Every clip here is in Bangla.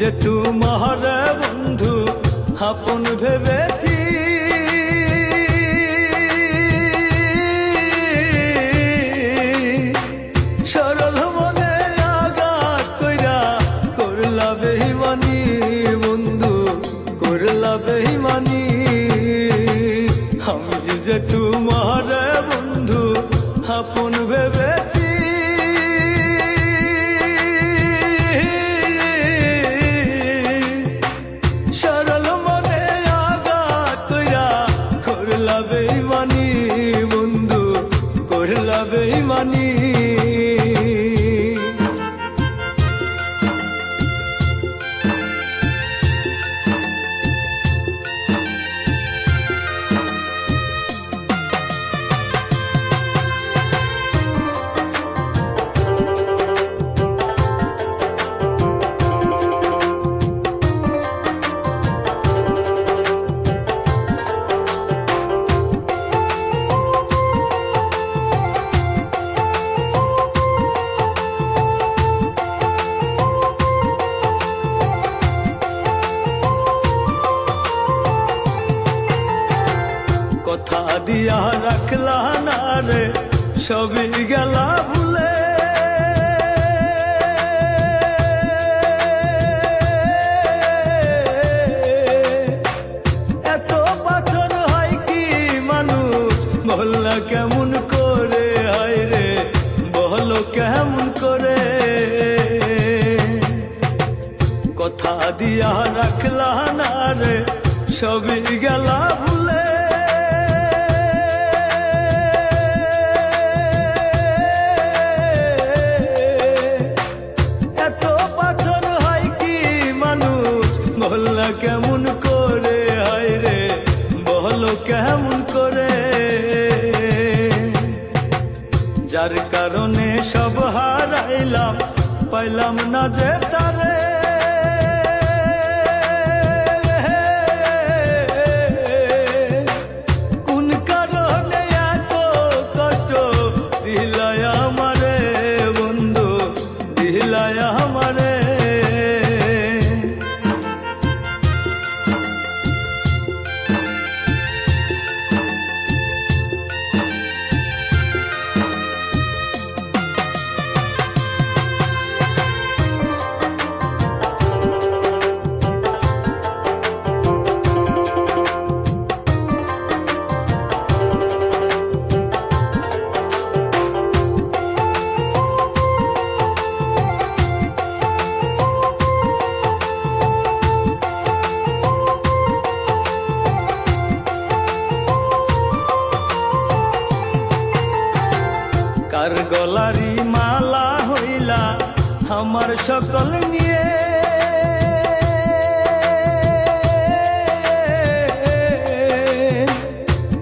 যে তোমার বন্ধু, আপন ভেবেছি। সরল মনে আঘাত কইরা করলা বেহিমানি বন্ধু, করলা বেহিমানি। আমি যে তোমার বন্ধু, আপন বেইমানি দিয়া রাখলা না রে, সবই গেলা ভুলে। এত পাথর হয় কি মানুষ, বললা কেমন করে হয় রে, বলো কেমন করে। কথা দিয়া রাখলা না রে, সবই গেলা যার কারণে সব হারাইলাম পাইলাম না যে কার গলারি মালা হইলা আমার সকল নিয়ে।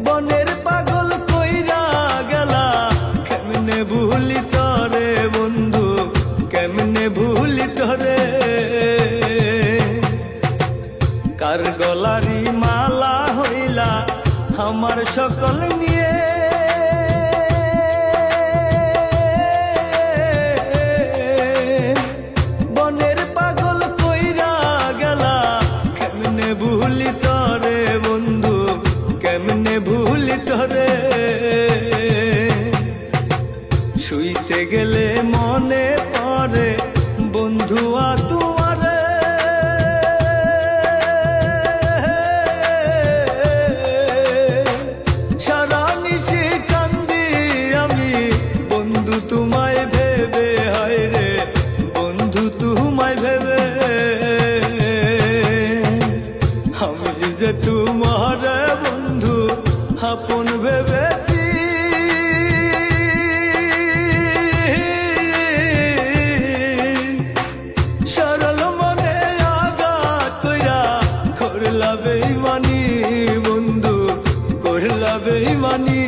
বনের পাগল কইরা গেলা ভুলি তরে বন্ধু, কেমনে ভুলি তরে কার মালা হইলা সকল নিয়ে। গেলে করলা বেইমানি বন্ধু করলা বেইমানি